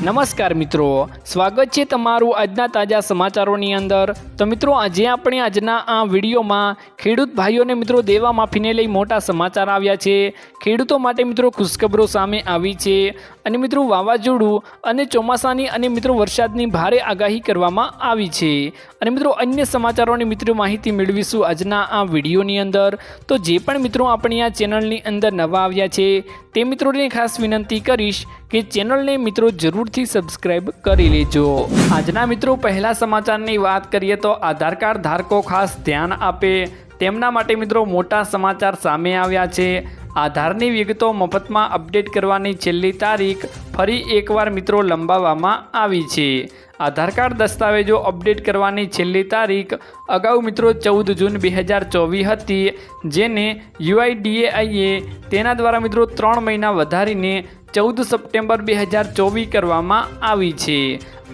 નમસ્કાર મિત્રો, સ્વાગત છે તમારું આજના તાજા સમાચારોની અંદર. તો મિત્રો, આજે આપણે આજના આ વિડીયોમાં ખેડૂત ભાઈઓને મિત્રો દેવા માફીને લઈ મોટા સમાચાર આવ્યા છે. ખેડૂતો માટે મિત્રો ખુશખબરો સામે આવી છે. અને મિત્રો, વાવાઝોડું અને ચોમાસાની અને મિત્રો વરસાદની ભારે આગાહી કરવામાં આવી છે. અને મિત્રો, અન્ય સમાચારોની મિત્રો માહિતી મેળવીશું આજના આ વિડીયોની અંદર. તો જે પણ મિત્રો આપણી આ ચેનલની અંદર નવા આવ્યા છે, તે મિત્રોને ખાસ વિનંતી કરીશ કે ચેનલને મિત્રો જરૂરથી સબસ્ક્રાઇબ કરી લેજો. આજના મિત્રો, પહેલા સમાચારની વાત કરીએ તો આધાર કાર્ડ ધારકો ખાસ ધ્યાન આપે. તેમના માટે મિત્રો મોટા સમાચાર સામે આવ્યા છે. આધારની વિગતો મફતમાં અપડેટ કરવાની છેલ્લી તારીખ ફરી એકવાર મિત્રો લંબાવવામાં આવી છે. આધાર કાર્ડ દસ્તાવેજો અપડેટ કરવાની છેલ્લી તારીખ અગાઉ મિત્રો ચૌદ જૂન બે હજાર ચોવીસ હતી, જેને યુઆઈડીએઆઈએ તેના દ્વારા મિત્રો ત્રણ મહિના વધારીને ચૌદ સપ્ટેમ્બર બે હજાર ચોવીસ કરવામાં આવી છે.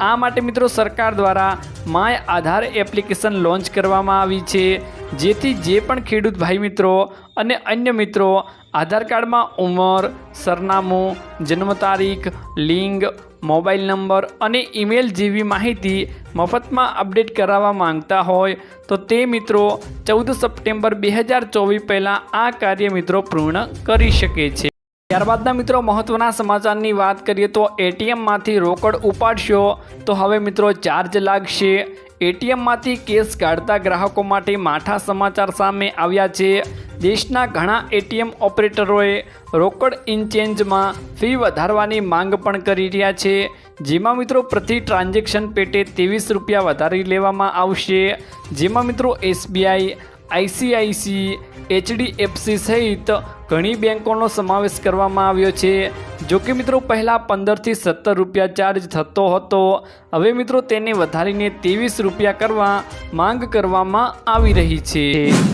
આ માટે મિત્રો સરકાર દ્વારા માય આધાર એપ્લિકેશન લોન્ચ કરવામાં આવી છે. જેથી જે પણ ખેડૂત ભાઈ મિત્રો અને અન્ય મિત્રો આધાર કાર્ડમાં ઉંમર, સરનામું, જન્મ તારીખ, લિંગ, મોબાઈલ નંબર અને ઈમેલ જેવી માહિતી મફતમાં અપડેટ કરાવવા માંગતા હોય તો તે મિત્રો ચૌદ સપ્ટેમ્બર બે હજાર ચોવીસ પહેલાં આ કાર્ય મિત્રો પૂર્ણ કરી શકે છે. ત્યારબાદના મિત્રો મહત્વના સમાચારની વાત કરીએ તો એટીએમમાંથી રોકડ ઉપાડશો તો હવે મિત્રો ચાર્જ લાગશે. એટીએમમાંથી કેસ કાઢતા ગ્રાહકો માટે માઠા સમાચાર સામે આવ્યા છે. દેશના ઘણા એટીએમ ઓપરેટરોએ રોકડ ઇન્ચેન્જમાં ફી વધારવાની માંગ પણ કરી રહ્યા છે. જેમાં મિત્રો પ્રતિ ટ્રાન્ઝેક્શન પેટે ત્રેવીસ રૂપિયા વધારી લેવામાં આવશે. જેમાં મિત્રો એસબીઆઈ, આઈસીઆઈસી, એચડીએફસી સહિત ઘણી બેંકોનો સમાવેશ કરવામાં આવ્યો છે. જો કે મિત્રો, પહેલાં પંદરથી સત્તર રૂપિયા ચાર્જ થતો હતો. હવે મિત્રો, તેને વધારીને ત્રેવીસ રૂપિયા કરવા માંગ કરવામાં આવી રહી છે.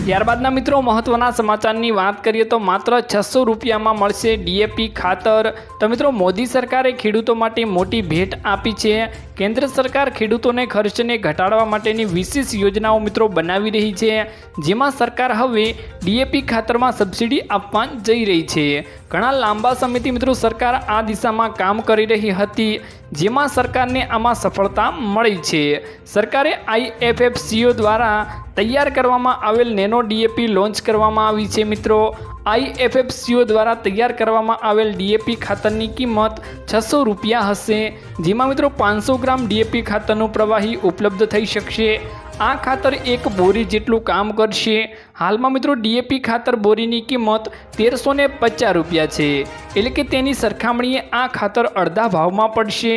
ત્યારબાદના મિત્રો, મહત્વના સમાચારની વાત કરીએ તો માત્ર છસો રૂપિયામાં મળશે ડીએપી ખાતર. તો મિત્રો, મોદી સરકારે ખેડૂતો માટે મોટી ભેટ આપી છે. કેન્દ્ર સરકાર ખેડૂતોને ખર્ચને ઘટાડવા માટેની વિશેષ યોજનાઓ મિત્રો બનાવી રહી છે. જેમાં સરકાર હવે ડીએપી ખાતરમાં સબસિડી આપવા જઈ રહી છે. ઘણા લાંબા સમયથી મિત્રો સરકાર આ દિશામાં કામ કરી રહી હતી, જેમાં સરકારને આમાં સફળતા મળી છે. સરકારે આઈએફએફસીઓ દ્વારા તૈયાર કરવામાં આવેલ નેનો ડીએપી લોન્ચ કરવામાં આવી છે મિત્રો. આઈએફએફસીઓ દ્વારા તૈયાર કરવામાં આવેલ ડીએપી ખાતરની કિંમત છસો રૂપિયા હશે, જેમાં મિત્રો પાંચસો ગ્રામ ડીએપી ખાતરનું પ્રવાહી ઉપલબ્ધ થઈ શકશે. આ ખાતર એક બોરી જેટલું કામ કરશે. હાલમાં મિત્રો, ડીએપી ખાતર બોરીની કિંમત તેરસો ને પચાસ રૂપિયા છે. એટલે કે તેની સરખામણીએ આ ખાતર અડધા ભાવમાં પડશે,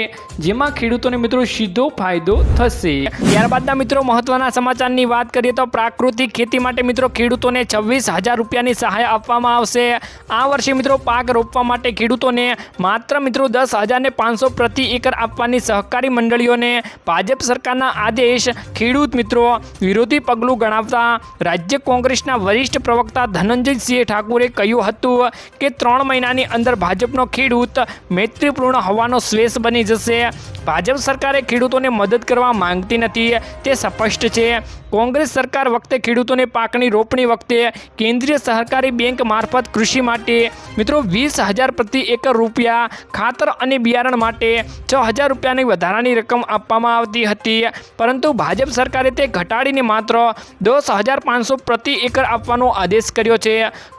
જેમાં ખેડૂતોને મિત્રો સીધો ફાયદો થશે. ત્યારબાદના મિત્રો, મહત્વના સમાચારની વાત કરીએ તો પ્રાકૃતિક ખેતી માટે મિત્રો ખેડૂતોને છવ્વીસ હજાર રૂપિયાની સહાય આપવામાં આવશે. આ વર્ષે મિત્રો પાક રોપવા માટે ખેડૂતોને માત્ર મિત્રો દસ હજારને પાંચસો પ્રતિ એકર આપવાની સહકારી મંડળીઓને ભાજપ સરકારના આદેશ ખેડૂત મિત્રો વિરોધી પગલું ગણાવતા રાજ્ય કોંગ્રેસના વરિષ્ઠ પ્રવક્તા ધનંજયસિંહ ઠાકુરે કહ્યું હતું કે ત્રણ મહિનાની અંદર ભાજપનો ખેડૂત મૈત્રીપૂર્ણ હોવાનો શ્વેસ બની જશે. ભાજપ સરકારે ખેડૂતોને મદદ કરવા માંગતી નથી. તે સ્પષ્ટ છે. કોંગ્રેસ સરકાર વખતે ખેડૂતોને પાકની રોપણી વખતે કેન્દ્રીય સહકારી બેંક મારફત કૃષિ માટે મિત્રો વીસ હજાર પ્રતિ એકર રૂપિયા, ખાતર અને બિયારણ માટે છ હજાર રૂપિયાની વધારાની રકમ આપવામાં આવતી હતી. પરંતુ ભાજપ સરકારે તે ઘટાડીને માત્ર દસ હજાર પાંચસો પ્રતિ એકર આપવાનો આદેશ કર્યો છે.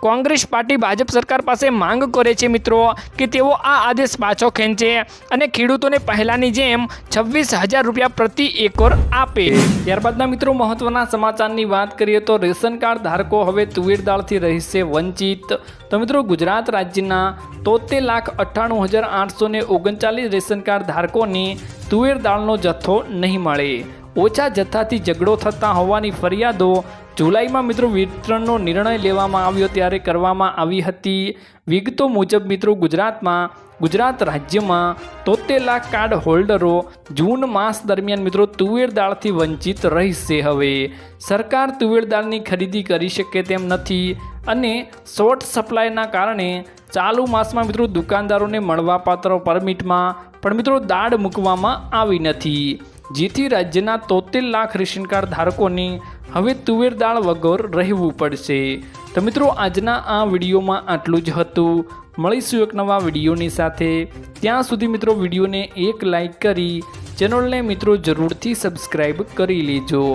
કોંગ્રેસ પાર્ટી ભાજપ સરકાર પાસે માંગ કરે છે મિત્રો કે તેઓ આ આદેશ પાછો ખેંચે અને ખેડૂતોને પહેલાંની જેમ છવ્વીસ હજાર રૂપિયા પ્રતિ એકર આપે. ત્યારબાદના મિત્રો મહત્વના સમાચારની વાત કરીએ તો રેશન કાર્ડ ધારકો હવે તુવેર દાળથી રહેશે વંચિત. તો મિત્રો ગુજરાત રાજ્યના તોતેર લાખ અઠ્ઠાણું હજાર આઠસો ઓગણચાલીસ રેશન કાર્ડ ધારકોને તુવેર દાળનો જથ્થો નહીં મળે. ઓછા જથ્થાથી ઝઘડો થતા હોવાની ફરિયાદો જુલાઈમાં મિત્રો વિતરણનો નિર્ણય લેવામાં આવ્યો ત્યારે કરવામાં આવી હતી. વિગતો મુજબ મિત્રો ગુજરાતમાં, ગુજરાત રાજ્યમાં તોતેર લાખ કાર્ડ હોલ્ડરો જૂન માસ દરમિયાન મિત્રો તુવેર દાળથી વંચિત રહેશે હવે. સરકાર તુવેર દાળની ખરીદી કરી શકે તેમ નથી અને શોર્ટ સપ્લાયના કારણે ચાલુ માસમાં મિત્રો દુકાનદારોને મળવાપાત્ર પરમિટમાં પણ મિત્રો દાળ મૂકવામાં આવી નથી. જેથી રાજ્યના તોતેર લાખ રેશન કાર્ડ ધારકોની હવે તુવેર દાળ વગર રહેવું પડશે. તો મિત્રો, આજના આ વિડીયોમાં આટલું જ હતું. મળીશું એક નવા વિડીયોની સાથે. ત્યાં સુધી મિત્રો, વિડીયોને એક લાઈક કરી, ચેનલને મિત્રો જરૂરથી સબસ્ક્રાઈબ કરી લેજો.